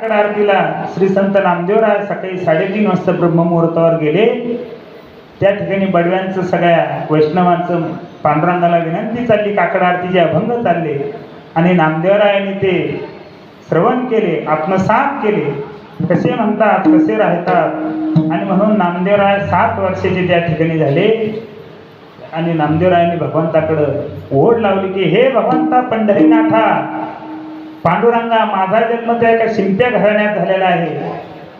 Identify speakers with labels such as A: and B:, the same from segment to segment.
A: काकड आरतीला श्री संत नामदेवराय सकाळी साडेतीन वाजता ब्रह्ममुहूर्तावर गेले. त्या ठिकाणी बडव्यांचं सगळ्या वैष्णवांचं पांडुरंगाला विनंती चालली काकड आरतीचे अभंग चालले. आणि नामदेवरायांनी ते श्रवण केले आत्मसात केले. कसे म्हणतात कसे राहतात? आणि म्हणून नामदेवराय सात वर्षाचे त्या ठिकाणी झाले. आणि नामदेवरायांनी भगवंताकडं ओढ लावली की हे भगवंता पंढरीनाथा पांडुरंगा माझा जन्म त्या एका शिंप्या घराण्यात झालेला आहे.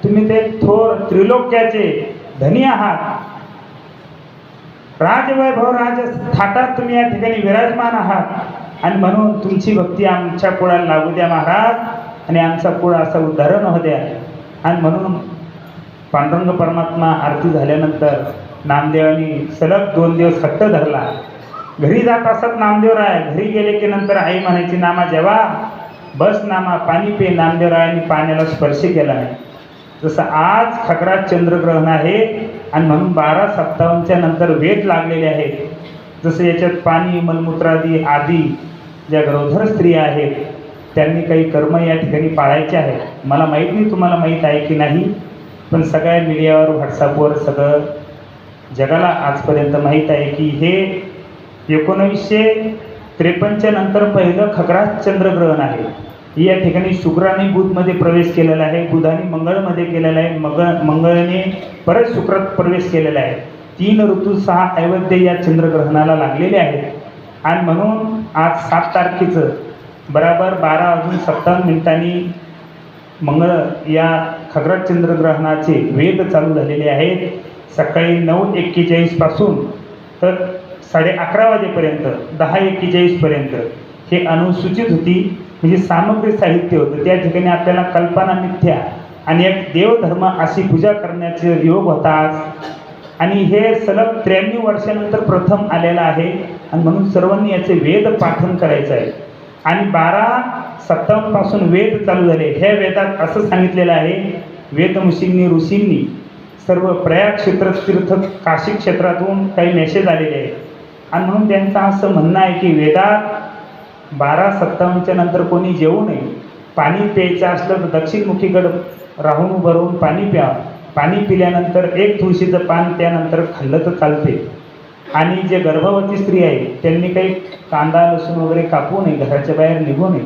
A: तुम्ही ते थोर त्रिलोक्याचे धनी आहात. राजवैभव राज थाटात तुम्ही या ठिकाणी विराजमान आहात. आणि म्हणून तुमची भक्ती आमच्या कुळाला लागू द्या महाराज. आणि आमचा कुळ असा उद्धारण हो द्या. आणि म्हणून पांडुरंग परमात्मा आरती झाल्यानंतर नामदेवानी सलग दोन दिवस हट्ट धरला. घरी जात असत नामदेवराय. घरी गेले की नंतर आई म्हणायची नामा जेवा बस नामा पाणी पे नामदेवरायांनी पाण्याला स्पर्श केला आहे जसं आज खगरात चंद्रग्रहण आहे आणि म्हणून बारा सत्तावन्नच्या नंतर वेद लागलेले आहेत जसं याच्यात पाणी मलमूत्रादी आदी ज्या गरोधर स्त्रिया आहेत त्यांनी काही कर्म या ठिकाणी पाळायचे आहेत. मला माहीत नाही तुम्हाला माहीत आहे की नाही पण सगळ्या मीडियावर व्हॉट्सअपवर सगळं जगाला आजपर्यंत माहीत आहे की हे एकोणवीसशे त्रेपन्नच्या नंतर पहिलं खगरात चंद्रग्रहण आहे. या ठिकाणी शुक्राने बुधमध्ये प्रवेश केलेला आहे. बुधाने मंगळमध्ये केलेला आहे. मग मंगळने परत शुक्रात प्रवेश केलेला आहे. तीन ऋतू सहा ऐवद्य या चंद्रग्रहणाला लागलेले आहेत. आणि म्हणून आज सात तारखेचं बराबर बारा अजून सत्तावन्न मिनिटांनी मंगळ या खगरात चंद्रग्रहणाचे वेद चालू झालेले आहेत. सकाळी नऊ एक्केचाळीसपासून तर साडे अकरा वाजेपर्यंत दहा एक्केचाळीसपर्यंत हे अनुसूचित होती. म्हणजे सामग्री साहित्य होतं. त्या ठिकाणी आपल्याला कल्पना मिथ्या आणि एक देवधर्म अशी पूजा करण्याचे योग होता. आणि हे सलग त्र्याण्णव वर्षानंतर प्रथम आलेलं आहे. आणि म्हणून सर्वांनी याचे वेद पाठन करायचं आहे. आणि बारा सत्तावन्नपासून वेद चालू झाले. ह्या वेदात असं सांगितलेलं आहे. वेदमुषींनी ऋषींनी सर्व प्रयाग क्षेत्र तीर्थ काशी क्षेत्रातून काही मेसेज आलेले आहेत. आणि म्हणून त्यांचं असं म्हणणं आहे की वेदात बारा सत्तावन्नच्या नंतर कोणी जेवू नये. पाणी प्यायचं असलं तर दक्षिणमुखीकडं राहून उभं राहून पाणी प्या. पाणी पिल्यानंतर एक तुळशीचं पान त्यानंतर खाल्लं तर चालते आणि जे गर्भवती स्त्री आहे त्यांनी काही कांदा लसूण वगैरे कापू नये घराच्या बाहेर निघू नये.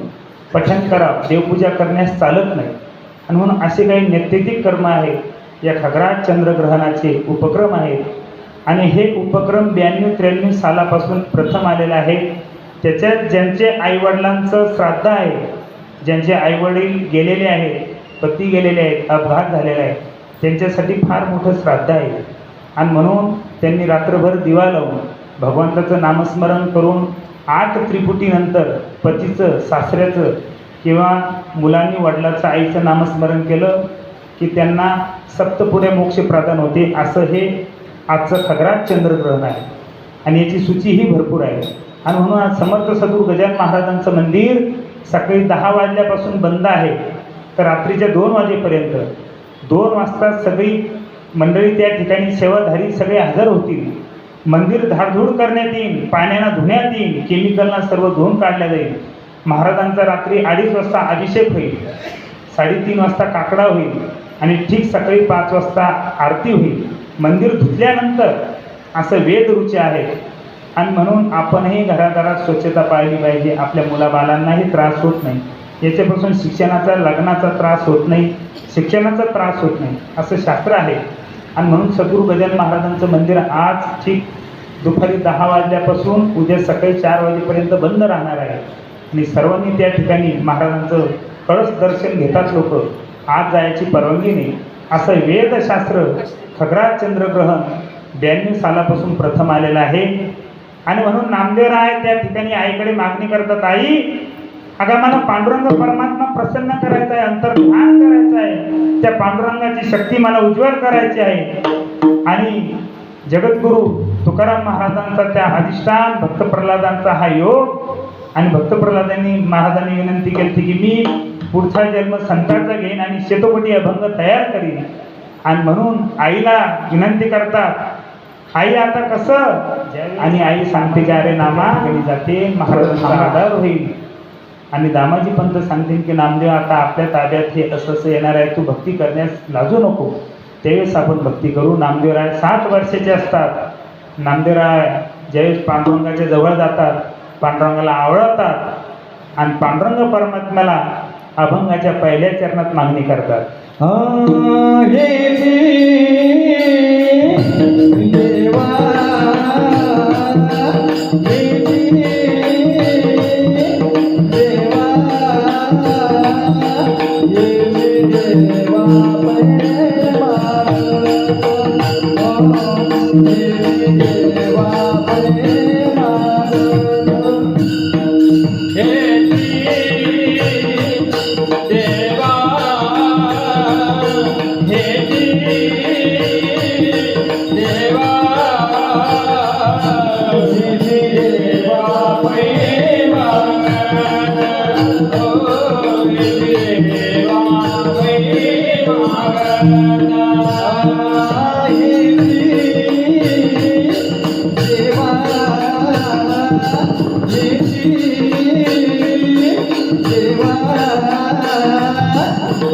A: पठण करा देवपूजा करण्यास चालत नाही. आणि म्हणून असे काही नैतिक कर्म आहेत. या खगरात चंद्रग्रहणाचे उपक्रम आहेत. आणि हे उपक्रम ब्याण्णव त्र्याण्णव सालापासून प्रथम आलेलं आहे. त्याच्यात ज्यांचे आईवडिलांचं श्राद्ध आहे ज्यांचे आईवडील गेलेले आहेत पती गेलेले आहेत अपघात झालेला आहे त्यांच्यासाठी फार मोठं श्राद्ध आहे. आणि म्हणून त्यांनी रात्रभर दिवा लावून भगवंताचं नामस्मरण करून आठ त्रिपुटीनंतर पतीचं सासऱ्याचं किंवा मुलांनी वडिलाचं आईचं नामस्मरण केलं की त्यांना सप्तपुढे मोक्ष प्रदान होते असं हे आजचं खगरात चंद्रग्रहण आहे. आणि याची सूचीही भरपूर आहे. आणि म्हणून आज समर्थ सदू गजान महाराजांचं मंदिर सकाळी दहा वाजल्यापासून बंद आहे. तर रात्रीच्या दोन वाजेपर्यंत दोन वाजता सगळी मंडळी त्या ठिकाणी सेवाधारी सगळे हजर होतील. मंदिर धाडधूड करण्यात येईल पाण्यानं धुण्यात येईल केमिकलना सर्व धुवून काढल्या जाईल. महाराजांचा रात्री अडीच वाजता अभिषेक होईल. साडेतीन वाजता काकडा होईल. आणि ठीक सकाळी पाच वाजता आरती होईल. मंदिर धुतल्यानंतर असं वेद रुची आहे. आणि म्हणून आपणही घराघरात स्वच्छता पाळली पाहिजे. आपल्या मुलाबालांनाही त्रास होत नाही. याच्यापासून शिक्षणाचा लग्नाचा त्रास होत नाही. शिक्षणाचा त्रास होत नाही. असं शास्त्र आहे. आणि म्हणून सद्गुरू गजानन महाराजांचं मंदिर आज ठीक दुपारी दहा वाजल्यापासून उद्या सकाळी चार वाजेपर्यंत बंद राहणार आहे. आणि सर्वांनी त्या ठिकाणी महाराजांचं कळस दर्शन घेतात लोक. आज जायची परवानगी नाही. असं वेदशास्त्र खगराज चंद्रग्रहण ब्याण्णव सालापासून प्रथम आलेलं आहे. आणि म्हणून नामदेवराय त्या ठिकाणी आईकडे मागणी करतात आई अगं मला पांडुरंग परमात्मा प्रसन्न करायचा आहे अंतर्ध्यान करायचं आहे त्या पांडुरंगाची शक्ती मला उज्ज्वल करायची आहे. आणि जगद्गुरु तुकाराम महाराजांचा त्या अधिष्ठान भक्त प्रल्हादांचा हा योग आणि भक्त प्रल्हादांनी महाराजांनी विनंती केली की मी पुढचा जन्म संतांचा घेईन आणि शेतोपटी अभंग तयार करीन. आणि म्हणून आईला विनंती करतात आई आता कसं? आणि आई सांगते की अरे नामा घरी जाते महाराजांचा आधार होईल. आणि दामाजी पंत सांगतील की नामदेव आता आपल्या ताब्यात हे असं असं येणार आहे तू भक्ती करण्यास लाजू नको. त्यावेळेस आपण भक्ती करू. नामदेवराय सात वर्षाचे असतात. नामदेवराय ज्यावेळेस पांडुरंगाच्या जवळ जातात पांडुरंगाला आवडतात आणि पांडुरंग परमात्म्याला अभंगाच्या पहिल्या चरणात मागणी करतात.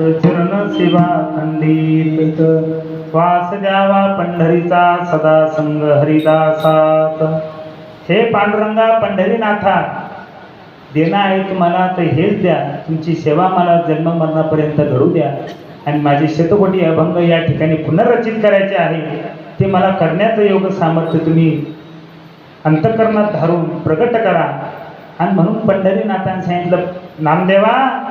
B: चरण
A: सेवा खंडित. वास द्यावा पंढरीचा सदा संग हरिदासात. हे पांडुरंगा पंढरीनाथा देणं आहे तुम्हाला तर हेच द्या. तुमची सेवा मला जन्म मरणापर्यंत घडू द्या. आणि माझे शतकोटी अभंग या ठिकाणी पुनर्रचित करायचे आहे. ते मला करण्याचं योग सामर्थ्य तुम्ही अंतकरणात धारून प्रगट करा. आणि म्हणून पंढरीनाथांनी सांगितलं नामदेवा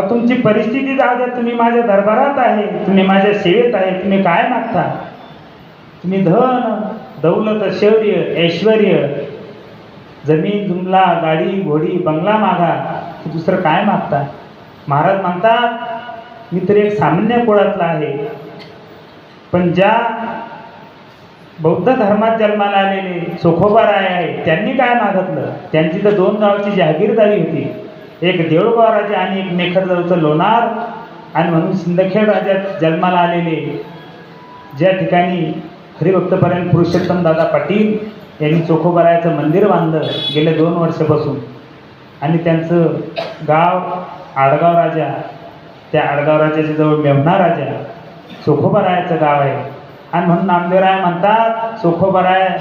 A: तुमची परिस्थिती जाऊ द्या. तुम्ही माझ्या दरबारात आहे. तुम्ही माझ्या सेवेत आहे. तुम्ही काय मागता? तुम्ही धन दौलत शौर्य ऐश्वर जमीन जुमला गाडी घोडी बंगला मागा. दुसरं काय मागता? महाराज म्हणतात मी तर एक सामान्य कुळातला आहे. पण ज्या बौद्ध धर्मात जन्माला आलेले चोखोबाराय आहे त्यांनी काय मागितलं? त्यांची तर दोन गावची जहागीरदारी होती. एक देऊळगाव राजा आणि एक मेखरजवळचं लोणार. आणि म्हणून सिंदखेड राज्यात जन्माला आलेले ज्या ठिकाणी हरिभक्तपर्यंत पुरुषोत्तम दादा पाटील यांनी चोखोबारायाचं मंदिर बांधलं गेल्या दोन वर्षापासून. आणि त्यांचं गाव आडगाव राजा त्या आडगाव राजाच्या जवळ मेवणा राजा चोखोबारायाचं गाव आहे. आणि म्हणून नामदेवराय म्हणतात चोखोबाराय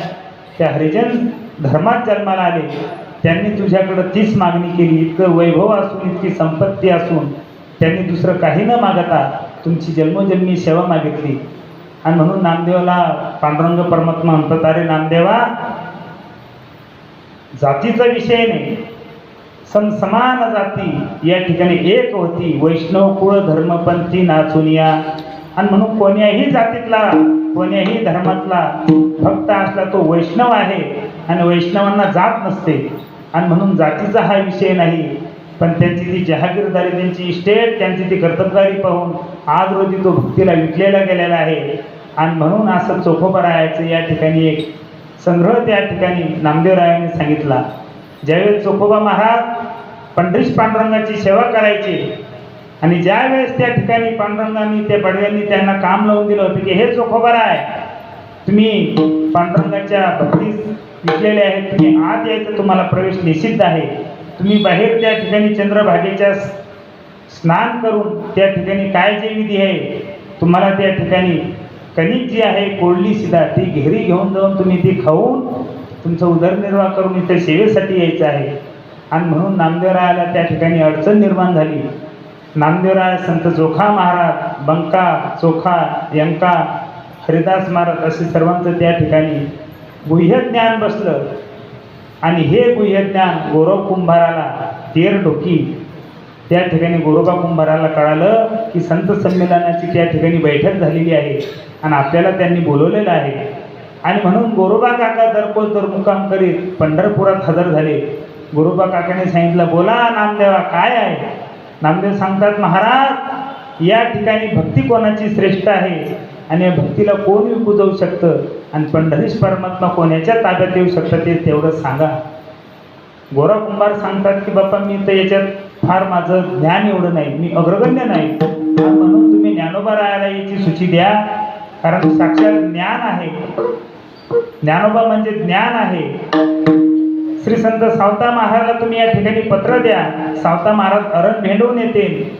A: त्या हरिजन धर्मात जन्माला आले. त्यांनी तुझ्याकडं तीच मागणी केली इतकं वैभव असून इतकी संपत्ती असून त्यांनी दुसरं काही न मागता तुमची जन्मोजन्मी सेवा मागितली. आणि म्हणून नामदेवाला पांडुरंग परमात्मा म्हणतात अरे नामदेवा जातीचा विषय नाही. सम समान जाती या ठिकाणी एक होती. वैष्णव कुळ धर्मपंथी नाचुनिया. आणि म्हणून कोण्याही जातीतला कोण्याही धर्मातला भक्त असला तो वैष्णव आहे. आणि वैष्णवांना जात नसते. आणि म्हणून जातीचा हा विषय नाही पण त्यांची ती जहागीरदारी त्यांची इस्टेट त्यांची ती कर्तबदारी पाहून आज रोजी तो भक्तीला विकलेला गेलेला आहे. आणि म्हणून असं चोखोबरायाचं या ठिकाणी एक संग्रह त्या ठिकाणी नामदेवरायाने सांगितला. ज्यावेळेस चोखोबा महाराज पंढरीश पांडुरंगाची सेवा करायचे आणि ज्या वेळेस त्या ठिकाणी पांडुरंगांनी त्या बडव्यांनी त्यांना काम लावून दिलं होतं की हे चोखोबारा आहे तुम्ही पांडुरंगाच्या भक्तीस विकलेले आहेत. तुम्ही आत यायचं तुम्हाला प्रवेश निषिद्ध आहे. तुम्ही बाहेर त्या ठिकाणी चंद्रभागेच्या स्नान करून त्या ठिकाणी काय जे विधी आहे तुम्हाला त्या ठिकाणी कणिक जी आहे कोळली सिधा ती घेरी घेऊन जाऊन तुम्ही ती खाऊन तुमचा उदरनिर्वाह करून इथे सेवेसाठी यायचं आहे. आणि म्हणून नामदेवरायाला त्या ठिकाणी अडचण निर्माण झाली. नामदेवराय संत जोखा महाराज बंका चोखा यंका हरिदास महाराज असे सर्वांचं त्या ठिकाणी गुह्य ज्ञान बसलं. आणि हे गुह्य ज्ञान गौरव कुंभाराला तेर डोकी. त्या ठिकाणी गोरोबा कुंभाराला कळालं की संत संमेलनाची त्या ठिकाणी बैठक झालेली आहे आणि आपल्याला त्यांनी बोलवलेलं आहे. आणि म्हणून गोरोबा काका दरपोच दर मुकाम करीत पंढरपुरात हजर झाले. गोरोबा काकाने सांगितलं बोला नामदेवा काय आहे? नामदेव सांगतात महाराज या ठिकाणी भक्ती कोणाची श्रेष्ठ आहे? आणि या भक्तीला कोण विकू जाऊ शकतं? आणि पंढरीश परमात्मा कोणाच्या ताब्यात येऊ शकतं ते तेवढं सांगा. गोरा कुंभार सांगतात की बाप्पा मी तर याच्यात फार माझं ज्ञान एवढं नाही. मी अग्रगण्य नाही. म्हणून तुम्ही ज्ञानोबा राहायला याची सूची द्या. कारण साक्षात ज्ञान आहे. ज्ञानोबा म्हणजे ज्ञान आहे. श्री संत सावता महाराजला तुम्ही या ठिकाणी पत्र द्या. सावता महाराज अरण भेंडवून येते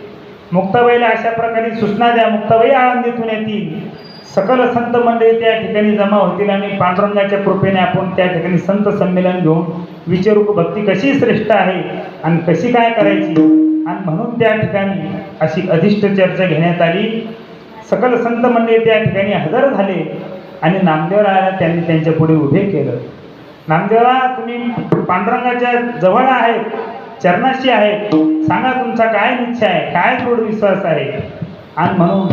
A: मुक्ताबाईला अशा प्रकारे सूचना द्या. मुक्ताबाई आळंदीतून येतील. सकल संत मंडळी त्या ठिकाणी जमा होतील आणि पांडुरंगाच्या कृपेने आपण त्या ठिकाणी संत संमेलन घेऊन विचारू भक्ती कशी श्रेष्ठ आहे आणि कशी काय करायची? आणि म्हणून त्या ठिकाणी अशी अधिष्ट चर्चा घेण्यात आली. सकल संत मंडळी त्या ठिकाणी हजर झाले आणि नामदेवरायाला त्यांनी त्यांच्या पुढे उभे केलं. नामदेवा तुम्ही पांडुरंगाच्या जवळ आहेत. चरणाशी आहे. सांगा तुमचा काय इच्छा आहे? काय दृढ विश्वास आहे? आणि म्हणून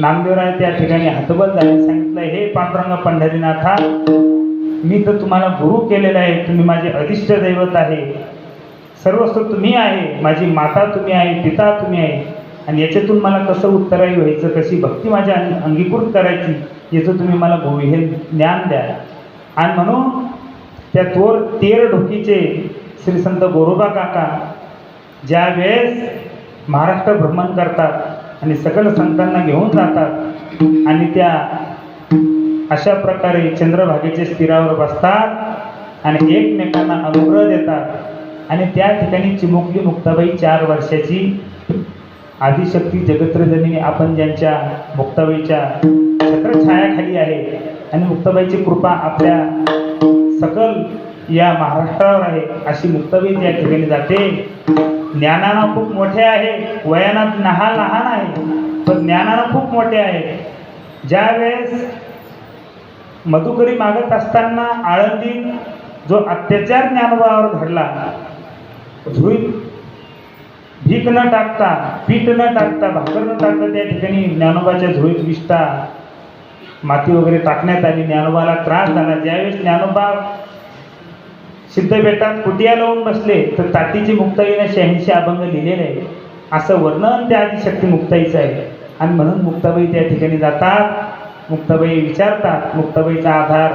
A: नामदेवराय त्या ठिकाणी हतबल झाले. सांगितलं हे पांडुरंग पंढरीनाथा मी तर तुम्हाला गुरु केलेला आहे. तुम्ही माझे अधिष्ट दैवत आहे. सर्वस्व तुम्ही आहे. माझी माता तुम्ही आहे पिता तुम्ही आहे. आणि याच्यातून मला कसं उत्तराई व्हायचं? कशी भक्ती माझ्या अंगीकृत करायची? याचं तुम्ही मला गो- हे ज्ञान द्या. आणि म्हणून त्या तोर तेर ढोकीचे श्री संत गोरोबा काका ज्यावेळेस महाराष्ट्र भ्रमण करतात आणि सकल संतांना घेऊन जातात आणि त्या अशा प्रकारे चंद्रभागेच्या स्थिरावर बसतात आणि एकमेकांना अनुग्रह देतात आणि त्या ठिकाणी चिमुकली मुक्ताबाई चार वर्षाची आदिशक्ती जगत्रजनी आपण ज्यांच्या मुक्ताबाईच्या छत्रछायाखाली आहे. आणि मुक्ताबाईची कृपा आपल्या सकल या महाराष्ट्रावर आहे अशी मुक्ताबाई या ठिकाणी जाते. ज्ञानानं खूप मोठे आहे वयानात लहान लहान आहे पण ज्ञानानं खूप मोठे आहे. ज्या वेळेस मधुकरी मागत असताना आळंदी जो अत्याचार ज्ञानोबावर घडला धुळी भीक न टाकता पीठ न टाकता भाकर न टाकता त्या ठिकाणी ज्ञानोबाच्या झोळीत विष्ठा माती वगैरे टाकण्यात आली. ज्ञानोबाला त्रास झाला. ज्यावेळेस ज्ञानोबा सिद्धबेटात कुटिया लावून बसले तर तातीची मुक्ताईने शहाऐंशी अभंग लिहिलेले आहे असं वर्णन त्या आदिशक्ती मुक्ताईचं आहे. आणि म्हणून मुक्ताबाई त्या ठिकाणी जातात. मुक्ताबाई विचारतात. मुक्ताबाईचा आधार